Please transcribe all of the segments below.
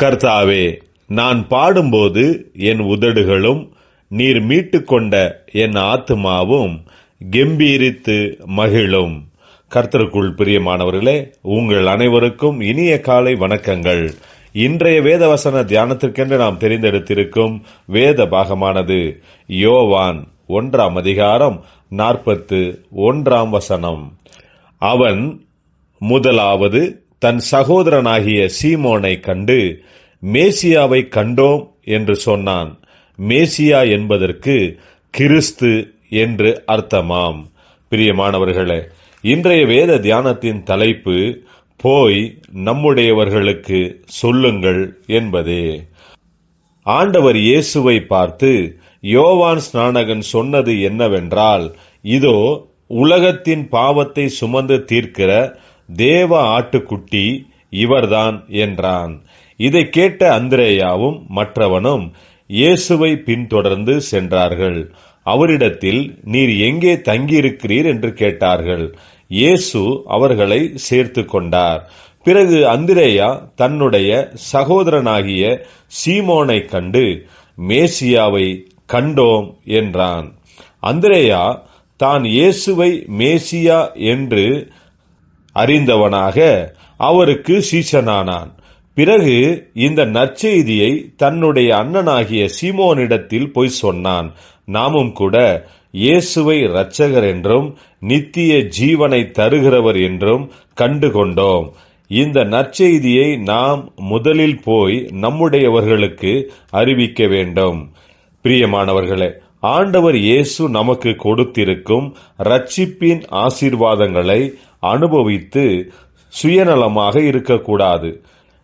கர்த்தாவே நான் பாடும்போது என் உதடுகளும் நீர் மீட்டுக்கொண்ட என் ஆத்துமாவும் கெம்பீரித்து மகிழும். கர்த்தருக்குள் பிரியமானவர்களே உங்கள் அனைவருக்கும் இனிய காலை வணக்கங்கள். இன்றைய வேதவசன தியானத்திற்கென்று நாம் தெரிந்தெடுத்திருக்கும் வேத பாகமானது யோவான் ஒன்றாம் அதிகாரம் நாற்பத்து ஒன்றாம் வசனம். அவன் முதலாவது தன் சகோதரனாகிய சீமோனை கண்டு மேசியாவை கண்டோம் என்று சொன்னான். மேசியா என்பதற்கு கிறிஸ்து என்று அர்த்தமாம். பிரியமானவர்களே இன்றைய வேத தியானத்தின் தலைப்பு போய் நம்முடையவர்களுக்கு சொல்லுங்கள் என்பதே. ஆண்டவர் இயேசுவை பார்த்து யோவான் ஸ்நானகன் சொன்னது என்னவென்றால் இதோ உலகத்தின் பாவத்தை சுமந்து தீர்க்கிற தேவ ஆட்டுக்குட்டி இவர்தான் என்றான். இதை கேட்ட அந்திரேயாவும் மற்றவனும் இயேசுவை பின்தொடர்ந்து சென்றார்கள். அவரிடத்தில் நீர் எங்கே தங்கியிருக்கிறீர்? என்று கேட்டார்கள். இயேசு அவர்களை சேர்த்து கொண்டார். பிறகு அந்திரேயா தன்னுடைய சகோதரனாகிய சீமோனை கண்டு மேசியாவை கண்டோம் என்றான். அந்திரேயா தான் இயேசுவை மேசியா என்று அறிந்தவனாக அவருக்கு சீசனானான் பிறகு இந்த நற்செய்தியை தன்னுடைய அண்ணனாகிய சீமோனிடத்தில் போய் சொன்னான். நாமும் கூட இயேசுவை இரட்சகர் என்றும் நித்திய ஜீவனை தருகிறவர் என்றும் கண்டு கொண்டோம் இந்த நற்செய்தியை நாம் முதலில் போய் நம்முடையவர்களுக்கு அறிவிக்க வேண்டும். பிரியமானவர்களே ஆண்டவர் இயேசு நமக்கு கொடுத்திருக்கும் ரட்சிப்பின் ஆசீர்வாதங்களை அனுபவித்து சுயநலமாக இருக்கக்கூடாது.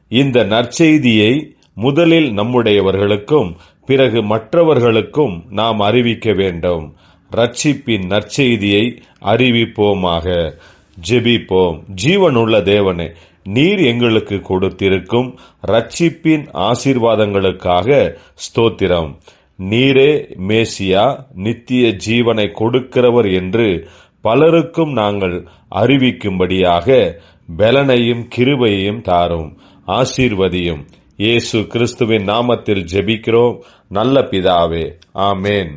இந்த நற்செய்தியை முதலில் நம்முடையவர்களுக்கும் பிறகு மற்றவர்களுக்கும் நாம் அறிவிக்க வேண்டும். ரட்சிப்பின் நற்செய்தியை அறிவிப்போமாக. ஜெபிப்போம். ஜீவனுள்ள தேவனே நீர் எங்களுக்கு கொடுத்திருக்கும் ரட்சிப்பின் ஆசீர்வாதங்களுக்காக ஸ்தோத்திரம். நீரே மேசியா நித்திய ஜீவனை கொடுக்கிறவர் என்று பலருக்கும் நாங்கள் அறிவிக்கும்படியாக பலனையும் கிருபையையும் தாரும். ஆசீர்வதியும். இயேசு கிறிஸ்துவின் நாமத்தில் ஜெபிக்கிறோம். நல்ல பிதாவே. ஆமேன்.